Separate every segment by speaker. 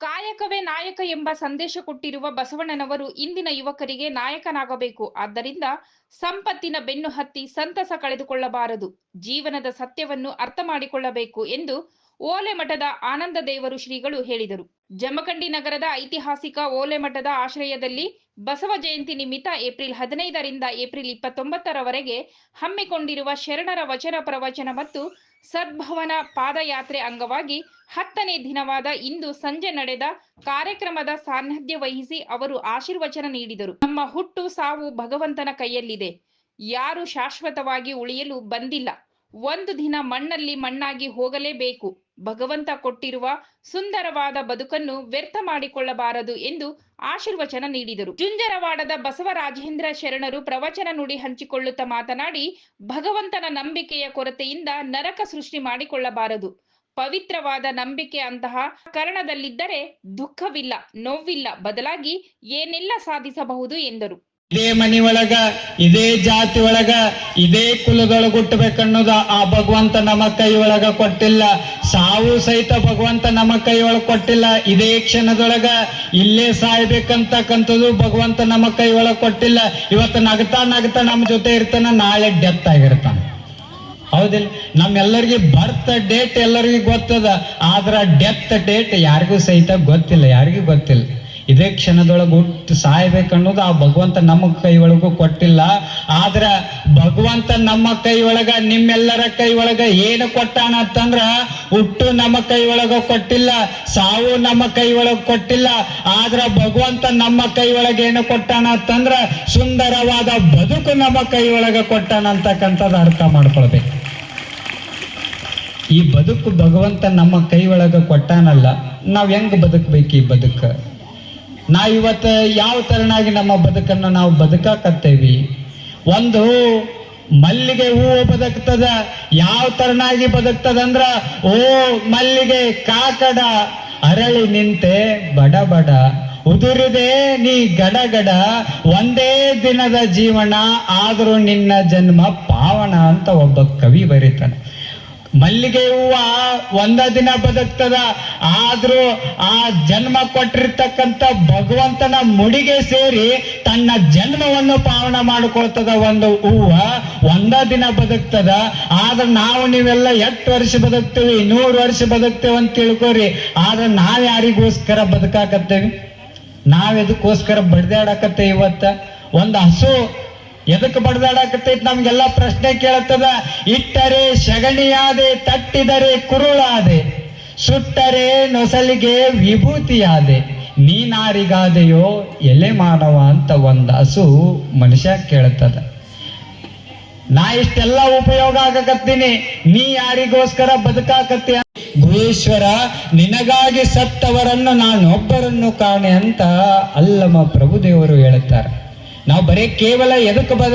Speaker 1: ಕಾಯಕವೇ ನಾಯಕ ಎಂಬ ಸಂದೇಶ ಕೊಟ್ಟಿರುವ ಬಸವಣ್ಣನವರು ಇಂದಿನ ಯುವಕರಿಗೆ ನಾಯಕನಾಗಬೇಕು. ಆದ್ದರಿಂದ ಸಂಪತ್ತಿನ ಬೆನ್ನು ಹತ್ತಿ ಸಂತಸ ಕಳೆದುಕೊಳ್ಳಬಾರದು. ಜೀವನದ ಸತ್ಯವನ್ನು ಅರ್ಥ ಮಾಡಿಕೊಳ್ಳಬೇಕು ಎಂದು ಓಲೆ ಮಠದ ಆನಂದ ದೇವರು ಶ್ರೀಗಳು ಹೇಳಿದರು. ಜಮಖಂಡಿ ನಗರದ ಐತಿಹಾಸಿಕ ಓಲೆ ಮಠದ ಆಶ್ರಯದಲ್ಲಿ ಬಸವ ಜಯಂತಿ ನಿಮಿತ್ತ ಏಪ್ರಿಲ್ ಹದಿನೈದರಿಂದ ಏಪ್ರಿಲ್ ಇಪ್ಪತ್ತೊಂಬತ್ತರವರೆಗೆ ಹಮ್ಮಿಕೊಂಡಿರುವ ಶರಣರ ವಚನ ಪ್ರವಚನ ಮತ್ತು ಸದ್ಭವನ ಪಾದಯಾತ್ರೆ ಅಂಗವಾಗಿ ಹತ್ತನೇ ದಿನವಾದ ಇಂದು ಸಂಜೆ ನಡೆದ ಕಾರ್ಯಕ್ರಮದ ಸಾನ್ನಿಧ್ಯ ವಹಿಸಿ ಅವರು ಆಶೀರ್ವಚನ ನೀಡಿದರು. ನಮ್ಮ ಹುಟ್ಟು ಸಾವು ಭಗವಂತನ ಕೈಯಲ್ಲಿದೆ. ಯಾರು ಶಾಶ್ವತವಾಗಿ ಉಳಿಯಲು ಬಂದಿಲ್ಲ. ಒಂದು ದಿನ ಮಣ್ಣಲ್ಲಿ ಮಣ್ಣಾಗಿ ಹೋಗಲೇಬೇಕು. ಭಗವಂತ ಕೊಟ್ಟಿರುವ ಸುಂದರವಾದ ಬದುಕನ್ನು ವ್ಯರ್ಥ ಮಾಡಿಕೊಳ್ಳಬಾರದು ಎಂದು ಆಶೀರ್ವಚನ ನೀಡಿದರು. ಜುಂಜರವಾಡದ ಬಸವರಾಜೇಂದ್ರ ಶರಣರು ಪ್ರವಚನ ನುಡಿ ಹಂಚಿಕೊಳ್ಳುತ್ತಾ ಮಾತನಾಡಿ, ಭಗವಂತನ ನಂಬಿಕೆಯ ಕೊರತೆಯಿಂದ ನರಕ ಸೃಷ್ಟಿ ಮಾಡಿಕೊಳ್ಳಬಾರದು. ಪವಿತ್ರವಾದ ನಂಬಿಕೆ ಅಂತಹ ಕರಣದಲ್ಲಿದ್ದರೆ ದುಃಖವಿಲ್ಲ, ನೋವಿಲ್ಲ, ಬದಲಾಗಿ ಏನೆಲ್ಲ ಸಾಧಿಸಬಹುದು ಎಂದರು.
Speaker 2: ಇದೇ ಮನಿ ಒಳಗ ಇದೇ ಜಾತಿ ಒಳಗ ಇದೇ ಕುಲದೊಳಗ ಹುಟ್ಟಬೇಕನ್ನೋದು ಆ ಭಗವಂತ ನಮ್ಮ ಕೈ ಒಳಗ ಕೊಟ್ಟಿಲ್ಲ. ಸಾವು ಸಹಿತ ಭಗವಂತ ನಮ್ಮ ಕೈ ಒಳಗ ಕೊಟ್ಟಿಲ್ಲ. ಇದೇ ಕ್ಷಣದೊಳಗ ಇಲ್ಲೇ ಸಾಯ್ಬೇಕಂತಕ್ಕಂಥದ್ದು ಭಗವಂತ ನಮ್ಮ ಕೈ ಒಳಗ ಕೊಟ್ಟಿಲ್ಲ. ಇವತ್ತು ನಗ್ತಾ ನಗ್ತಾ ನಮ್ಮ ಜೊತೆ ಇರ್ತಾನ, ನಾಳೆ ಡೆತ್ ಆಗಿರ್ತಾನ. ಹೌದಿಲ್ಲ? ನಮ್ಮೆಲ್ಲರಿಗೆ ಬರ್ತ್ ಡೇಟ್ ಎಲ್ಲರಿಗೂ ಗೊತ್ತದ. ಆದ್ರ ಡೆತ್ ಡೇಟ್ ಯಾರಿಗೂ ಸಹಿತ ಗೊತ್ತಿಲ್ಲ, ಯಾರಿಗೂ ಗೊತ್ತಿಲ್ಲ. ಇದೇ ಕ್ಷಣದೊಳಗೆ ಹುಟ್ಟು ಸಾಯ್ಬೇಕನ್ನೋದು ಆ ಭಗವಂತ ನಮ್ಮ ಕೈ ಒಳಗೂ ಕೊಟ್ಟಿಲ್ಲ. ಆದ್ರ ಭಗವಂತ ನಮ್ಮ ಕೈ ಒಳಗ ನಿಮ್ಮೆಲ್ಲರ ಕೈ ಒಳಗ ಏನು ಕೊಟ್ಟಾನ ಅಂತಂದ್ರ ಹುಟ್ಟು ನಮ್ಮ ಕೈ ಒಳಗ ಕೊಟ್ಟಿಲ್ಲ, ಸಾವು ನಮ್ಮ ಕೈ ಒಳಗ ಕೊಟ್ಟಿಲ್ಲ. ಆದ್ರ ಭಗವಂತ ನಮ್ಮ ಕೈ ಒಳಗ ಏನು ಕೊಟ್ಟಾನ ಅಂತಂದ್ರ ಸುಂದರವಾದ ಬದುಕು ನಮ್ಮ ಕೈ ಒಳಗ ಕೊಟ್ಟಾನ ಅಂತಕ್ಕಂಥದ್ದು ಅರ್ಥ ಮಾಡ್ಕೊಳ್ಬೇಕು. ಈ ಬದುಕು ಭಗವಂತ ನಮ್ಮ ಕೈ ಒಳಗ ಕೊಟ್ಟಾನಲ್ಲ, ನಾವ್ ಹೆಂಗ್ ಬದುಕ್ಬೇಕು ಈ ಬದುಕ? ನಾವ್ ಇವತ್ತು ಯಾವ ತರನಾಗಿ ನಮ್ಮ ಬದುಕನ್ನು ನಾವು ಬದುಕಾಕತ್ತೇವಿ? ಒಂದು, ಮಲ್ಲಿಗೆ ಹೂವು ಬದುಕ್ತದ, ಯಾವ ತರನಾಗಿ ಬದುಕ್ತದಂದ್ರ, ಓ, ಮಲ್ಲಿಗೆ ಕಾಕಡ, ಅರಳಿ ನಿಂತೆ ಬಡ ಬಡ, ಉದುರಿದೆ ನೀ ಗಡಗಡ ಗಡ ಒಂದೇ ದಿನದ ಜೀವನ ಆದರೂ ನಿನ್ನ ಜನ್ಮ ಪಾವನ ಅಂತ ಒಬ್ಬ ಕವಿ ಬರೀತಾನೆ. ಮಲ್ಲಿಗೆ ಹೂವ ಒಂದ ದಿನ ಬದುಕ್ತದ, ಆದ್ರೂ ಆ ಜನ್ಮ ಕೊಟ್ಟಿರ್ತಕ್ಕಂಥ ಭಗವಂತನ ಮುಡಿಗೆ ಸೇರಿ ತನ್ನ ಜನ್ಮವನ್ನು ಪಾವನ ಮಾಡಿಕೊಳ್ತದ ಒಂದು ಹೂವ ಒಂದ ದಿನ ಬದುಕ್ತದ, ಆದ್ರೆ ನಾವು ನೀವೆಲ್ಲ ಎಷ್ಟು ವರ್ಷ ಬದುಕ್ತೀವಿ ನೂರು ವರ್ಷ ಬದುಕ್ತೇವೆ ಅಂತ ತಿಳ್ಕೊರಿ, ಆದ್ರೆ ನಾವ್ ಯಾರಿಗೋಸ್ಕರ ಬದುಕಾಕತ್ತೇವಿ? ನಾವ್ ಇದಕ್ಕೋಸ್ಕರ ಬಡ್ದಾಡಕತ್ತೇವೆ ಇವತ್ತ? ಒಂದು ಹಸು ಎದಕ್ಕೆ ಬಡದಾಡಕತ್ತೈತಿ ನಮ್ಗೆಲ್ಲ ಪ್ರಶ್ನೆ ಕೇಳುತ್ತದ? ಇಟ್ಟರೆ ಶಗಣಿಯಾದೆ, ತಟ್ಟಿದರೆ ಕುರುಳಾದೆ, ಸುಟ್ಟರೆ ನೊಸಲಿಗೆ ವಿಭೂತಿಯಾದೆ. ನೀನಾರಿಗಾದೆಯೋ ಎಲೆ ಮಾನವ ಅಂತ ಒಂದು ಹಸು ಮನುಷ್ಯ ಕೇಳುತ್ತದ. ನಾ ಇಷ್ಟೆಲ್ಲ ಉಪಯೋಗ ಆಗಕತ್ತೀನಿ. ನೀ ಯಾರಿಗೋಸ್ಕರ ಬದುಕಾಕತ್ತಿ ಗುಹೇಶ್ವರ ನಿನಗಾಗಿ ಸತ್ತವರನ್ನು ನಾನೊಬ್ಬರನ್ನು ಕಾಣೆ ಅಂತ ಅಲ್ಲಮ್ಮ ಪ್ರಭುದೇವರು ಹೇಳುತ್ತಾರೆ. ನಾವು ಬರೀ ಕೇವಲ ಎದಕ್ಕೆ ಬದ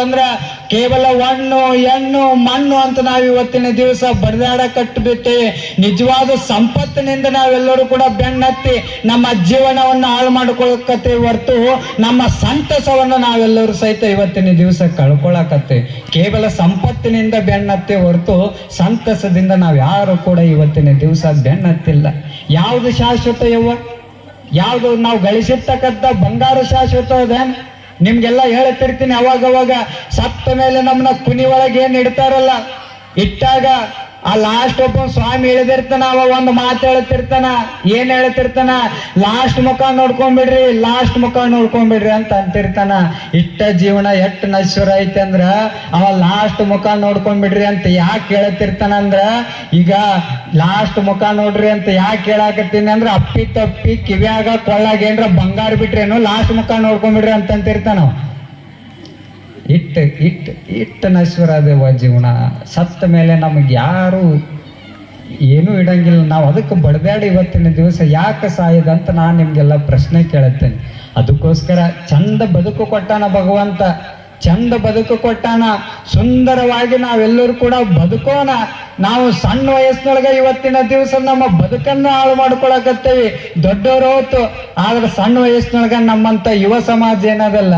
Speaker 2: ಅಂದ್ರೆ ಕೇವಲ ಹಣ್ಣು ಹೆಣ್ಣು ಮಣ್ಣು ಅಂತ ನಾವು ಇವತ್ತಿನ ದಿವಸ ಬಡ್ದಾಡಕಟ್ಬಿಟ್ಟೇವೆ ನಿಜವಾದ ಸಂಪತ್ತಿನಿಂದ ನಾವೆಲ್ಲರೂ ಕೂಡ ಬೆನ್ನತ್ತಿ ನಮ್ಮ ಜೀವನವನ್ನು ಹಾಳು ಮಾಡ್ಕೊಳಕತ್ತೇವೆ ಹೊರತು ನಮ್ಮ ಸಂತಸವನ್ನು ನಾವೆಲ್ಲರೂ ಸಹಿತ ಇವತ್ತಿನ ದಿವಸ ಕಳ್ಕೊಳಕತ್ತೇವೆ. ಕೇವಲ ಸಂಪತ್ತಿನಿಂದ ಬೆನ್ನತ್ತೆ ಹೊರತು ಸಂತಸದಿಂದ ನಾವು ಯಾರು ಕೂಡ ಇವತ್ತಿನ ದಿವಸ ಬೆನ್ನತ್ತಿಲ್ಲ. ಯಾವುದು ಶಾಶ್ವತ ಯವ್ವ? ಯಾವುದು ನಾವು ಗಳಿಸಿರ್ತಕ್ಕಂಥ ಬಂಗಾರ ಶಾಶ್ವತ ಅದೇನ್ ನಿಮ್ಗೆಲ್ಲ ಹೇಳ್ತಿರ್ತೀನಿ ಅವಾಗ ಅವಾಗ ಸತ್ತ ಮೇಲೆ ನಮ್ಮನ್ನ ಕುನಿ ಒಳಗೆ ಏನು ಇಡ್ತಾರಲ್ಲ? ಇಟ್ಟಾಗ ಆ ಲಾಸ್ಟ್ ಒಬ್ಬ ಸ್ವಾಮಿ ಇಳಿದಿರ್ತಾನ ಅವ ಒಂದು ಮಾತು ಹೇಳ್ತಿರ್ತಾನ, ಏನ್ ಹೇಳ್ತಿರ್ತಾನ ಲಾಸ್ಟ್ ಮುಖ ನೋಡ್ಕೊಂಡ್ಬಿಡ್ರಿ ಲಾಸ್ಟ್ ಮುಖ ನೋಡ್ಕೊಂಡ್ಬಿಡ್ರಿ ಅಂತ ಅಂತಿರ್ತಾನ ಇಟ್ಟ ಜೀವನ ಎಷ್ಟ್ ನಶ್ವರ ಐತೆ ಅಂದ್ರ, ಅವ ಲಾಸ್ಟ್ ಮುಖ ನೋಡ್ಕೊಂಡ್ಬಿಡ್ರಿ ಅಂತ ಯಾಕೆ ಹೇಳ್ತಿರ್ತಾನ ಅಂದ್ರ, ಈಗ ಲಾಸ್ಟ್ ಮುಖ ನೋಡ್ರಿ ಅಂತ ಯಾಕೆ ಹೇಳಾಕತ್ತೀನಿ ಅಂದ್ರ, ಅಪ್ಪಿ ತಪ್ಪಿ ಕಿವ್ಯಾಗ ಕೊಳ್ಳಾಗ ಏನ್ರ ಬಂಗಾರ ಬಿಟ್ರೇನು ಲಾಸ್ಟ್ ಮುಖ ನೋಡ್ಕೊಂಡ್ಬಿಡ್ರಿ ಅಂತ ಅಂತಿರ್ತಾನ ಅವ. ಇಟ್ಟ ಇಟ್ಟ ಇಟ್ಟ ನಶ್ವರ ಅದೇವ ಜೀವನ. ಸತ್ತ ಮೇಲೆ ನಮಗೆ ಯಾರು ಏನೂ ಇಡಂಗಿಲ್ಲ. ನಾವು ಅದಕ್ಕೆ ಬಡಬ್ಯಾಡ ಇವತ್ತಿನ ದಿವಸ. ಯಾಕೆ ಸಾಯದಂತ ನಾನು ನಿಮಗೆಲ್ಲ ಪ್ರಶ್ನೆ ಕೇಳುತ್ತೇನೆ ಅದಕ್ಕೋಸ್ಕರ ಚಂದ ಬದುಕು ಕೊಟ್ಟಾನ ಭಗವಂತ. ಚಂದ ಬದುಕು ಕೊಟ್ಟಾನ. ಸುಂದರವಾಗಿ ನಾವೆಲ್ಲರೂ ಕೂಡ ಬದುಕೋಣ. ನಾವು ಸಣ್ಣ ವಯಸ್ಸಿನೊಳಗೆ ಇವತ್ತಿನ ದಿವಸ ನಮ್ಮ ಬದುಕನ್ನು ಹಾಳು ಮಾಡ್ಕೊಳಕತ್ತೇವಿ. ದೊಡ್ಡವರು ಹೊತ್ತು ಆದ್ರೆ ಸಣ್ಣ ವಯಸ್ಸಿನೊಳಗೆ ನಮ್ಮಂತ ಯುವ ಸಮಾಜ ಏನದಲ್ಲ?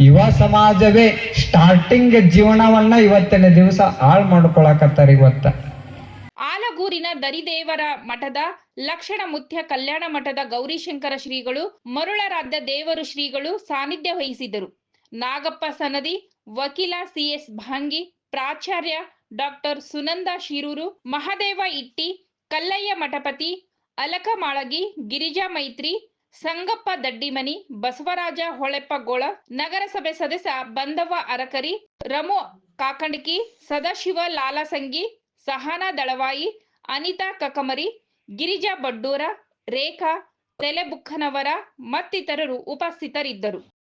Speaker 2: ಯುವ ಸಮಾಜವೇ ಸ್ಟಾರ್ಟಿಂಗ್ ಜೀವನವನ್ನ ಇವತ್ತಿನ ದಿವಸ ಹಾಳು ಮಾಡ್ಕೊಳಕತ್ತಾರ ಇವತ್ತ.
Speaker 1: ಆಲಗೂರಿನ ದರಿದೇವರ ಮಠದ ಲಕ್ಷಣ ಮುತ್ಯ ಕಲ್ಯಾಣ ಮಠದ ಗೌರಿಶಂಕರ ಶ್ರೀಗಳು ಮರುಳರಾಧ್ಯ ದೇವರು ಶ್ರೀಗಳು ಸಾನ್ನಿಧ್ಯ ವಹಿಸಿದರು. ನಾಗಪ್ಪ ಸನದಿ, ವಕೀಲ ಸಿಎಸ್ ಭಾಂಗಿ, ಪ್ರಾಚಾರ್ಯ ಡಾಕ್ಟರ್ ಸುನಂದ ಶಿರೂರು, ಮಹದೇವ ಇಟ್ಟಿ, ಕಲ್ಲಯ್ಯ ಮಠಪತಿ ಅಲಕ ಮಾಳಗಿ ಗಿರಿಜಾ ಮೈತ್ರಿ ಸಂಗಪ್ಪ ದಡ್ಡಿಮನಿ, ಬಸವರಾಜ ಹೊಳೆಪ್ಪಗೋಳ ನಗರಸಭೆ ಸದಸ್ಯ ಬಂದವ್ವ ಅರಕರಿ, ರಮು ಕಾಕಂಡಕಿ, ಸದಾಶಿವ ಲಾಲಸಂಗಿ, ಸಹನಾ ದಳವಾಯಿ, ಅನಿತಾ ಕಕಮರಿ, ಗಿರಿಜಾ ಬಡ್ಡೂರ, ರೇಖಾ, ತೆಲೆಬುಕ್ಕನವರ ಮತ್ತಿತರರು ಉಪಸ್ಥಿತರಿದ್ದರು.